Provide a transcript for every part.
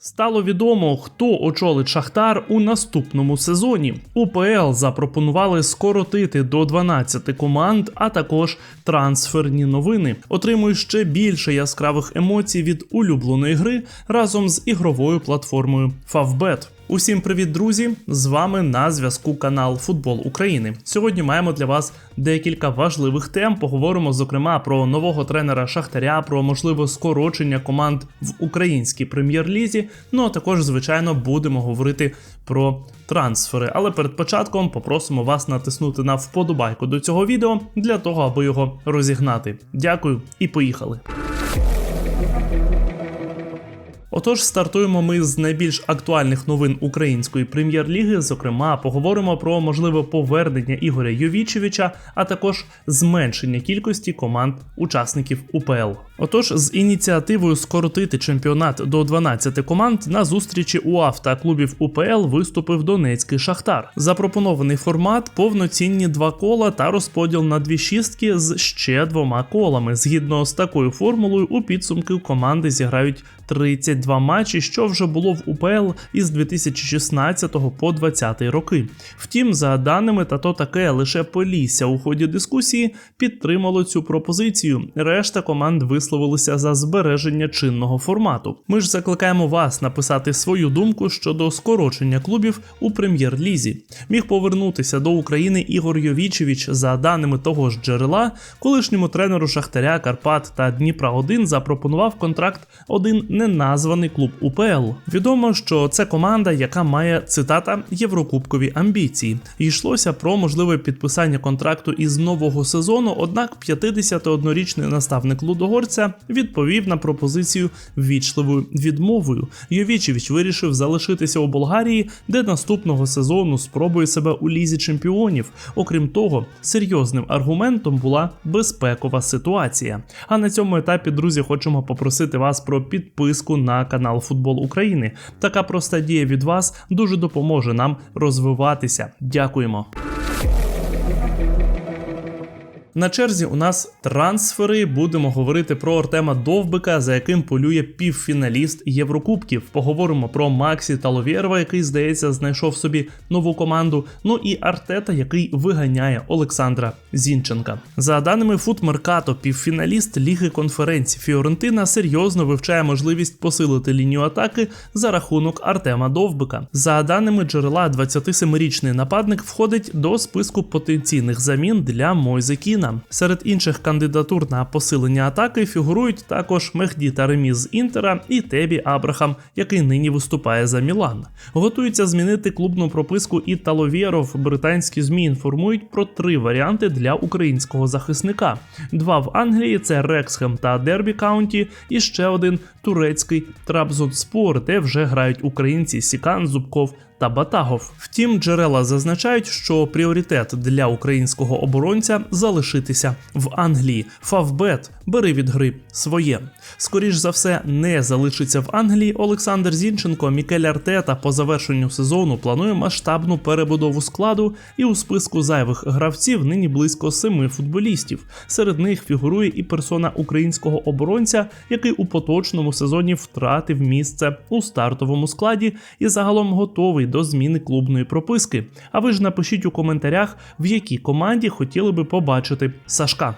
Стало відомо, хто очолить Шахтар у наступному сезоні. УПЛ запропонували скоротити до 12 команд, а також трансферні новини. Отримую ще більше яскравих емоцій від улюбленої гри разом з ігровою платформою Favbet. Усім привіт, друзі! З вами на зв'язку канал Футбол України. Сьогодні маємо для вас декілька важливих тем. Поговоримо зокрема про нового тренера Шахтаря, про можливе скорочення команд в українській прем'єр-лізі. Ну а також, звичайно, будемо говорити про трансфери. Але перед початком попросимо вас натиснути на вподобайку до цього відео для того, аби його розігнати. Дякую і поїхали. Отож, стартуємо ми з найбільш актуальних новин української прем'єр-ліги. Зокрема, поговоримо про можливе повернення Ігоря Йовічевича, а також зменшення кількості команд учасників УПЛ. Отож, з ініціативою скоротити чемпіонат до 12 команд на зустрічі УАФ та клубів УПЛ виступив Донецький Шахтар. Запропонований формат повноцінні два кола та розподіл на дві шістки з ще двома колами. Згідно з такою формулою, у підсумки команди зіграють 32 матчі, що вже було в УПЛ із 2016 по 2020 роки. Втім, за даними та то таке лише Полісся у ході дискусії підтримало цю пропозицію. Решта команд висловилися за збереження чинного формату. Ми ж закликаємо вас написати свою думку щодо скорочення клубів у прем'єр-лізі. Міг повернутися до України Ігор Йовічевич за даними того ж джерела, колишньому тренеру Шахтаря Карпат та Дніпра 1 запропонував контракт один неназваний клуб УПЛ. Відомо, що це команда, яка має цитата єврокубкові амбіції. Йшлося про можливе підписання контракту із нового сезону. Однак 51-річний наставник Лудогорця відповів на пропозицію ввічливою відмовою. Йовічевич вирішив залишитися у Болгарії, де наступного сезону спробує себе у лізі чемпіонів. Окрім того, серйозним аргументом була безпекова ситуація. А на цьому етапі, друзі, хочемо попросити вас про підписку на канал Футбол України. Така проста дія від вас дуже допоможе нам розвиватися. Дякуємо. На черзі у нас трансфери. Будемо говорити про Артема Довбика, за яким полює півфіналіст Єврокубків. Поговоримо про Максі Таловєрова, який, здається, знайшов собі нову команду. Ну і Артета, який виганяє Олександра Зінченка. За даними Футмеркато, півфіналіст Ліги конференцій Фіорентина серйозно вивчає можливість посилити лінію атаки за рахунок Артема Довбика. За даними джерела, 27-річний нападник входить до списку потенційних замін для Мойзе Кіна. Серед інших кандидатур на посилення атаки фігурують також Мехді Таремі з Інтера і Тебі Абрахам, який нині виступає за Мілан. Готуються змінити клубну прописку і Таловєров. Британські змі інформують про три варіанти для українського захисника: два в Англії це Рексхем та Дербі Каунті, і ще один турецький Трабзонспор, де вже грають українці Сікан, Зубков та Батагов. Втім, джерела зазначають, що пріоритет для українського оборонця залишитися в Англії. Фавбет бери від гри своє. Скоріш за все, не залишиться в Англії. Олександр Зінченко, Мікель Артета по завершенню сезону планує масштабну перебудову складу, і у списку зайвих гравців нині близько семи футболістів. Серед них фігурує і персона українського оборонця, який у поточному сезоні втратив місце у стартовому складі і загалом готовий до зміни клубної прописки. А ви ж напишіть у коментарях, в якій команді хотіли би побачити Сашка.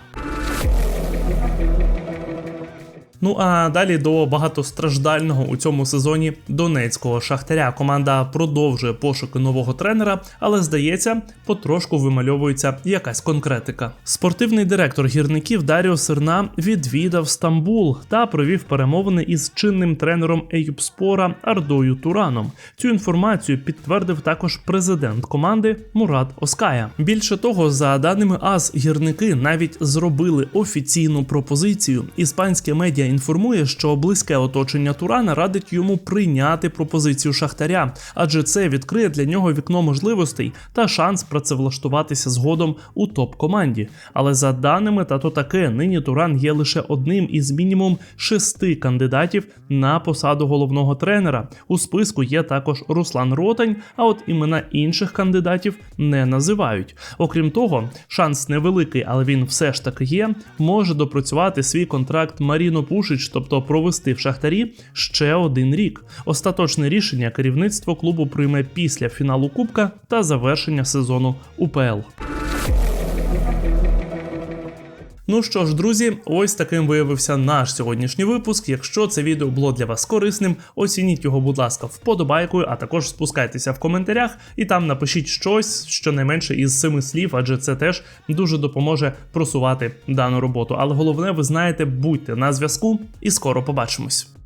Ну а далі до багатостраждального у цьому сезоні донецького шахтаря. Команда продовжує пошуки нового тренера, але здається, потрошку вимальовується якась конкретика. Спортивний директор гірників Даріо Серна відвідав Стамбул та провів перемовини із чинним тренером Ейюбспора Ардою Тураном. Цю інформацію підтвердив також президент команди Мурат Оская. Більше того, за даними АС, гірники навіть зробили офіційну пропозицію. Іспанське медіа інформує, що близьке оточення Турана радить йому прийняти пропозицію Шахтаря, адже це відкриє для нього вікно можливостей та шанс працевлаштуватися згодом у топ-команді. Але за даними та то таке, нині Туран є лише одним із мінімум шести кандидатів на посаду головного тренера. У списку є також Руслан Ротань, а от імена інших кандидатів не називають. Окрім того, шанс невеликий, але він все ж таки є. Може допрацювати свій контракт Маріно Пуш. Ушич, тобто провести в шахтарі ще один рік. Остаточне рішення керівництво клубу прийме після фіналу Кубка та завершення сезону УПЛ. Ну що ж, друзі, ось таким виявився наш сьогоднішній випуск. Якщо це відео було для вас корисним, оцініть його, будь ласка, вподобайкою, а також спускайтеся в коментарях і там напишіть щось, щонайменше із семи слів, адже це теж дуже допоможе просувати дану роботу. Але головне, ви знаєте, будьте на зв'язку і скоро побачимось.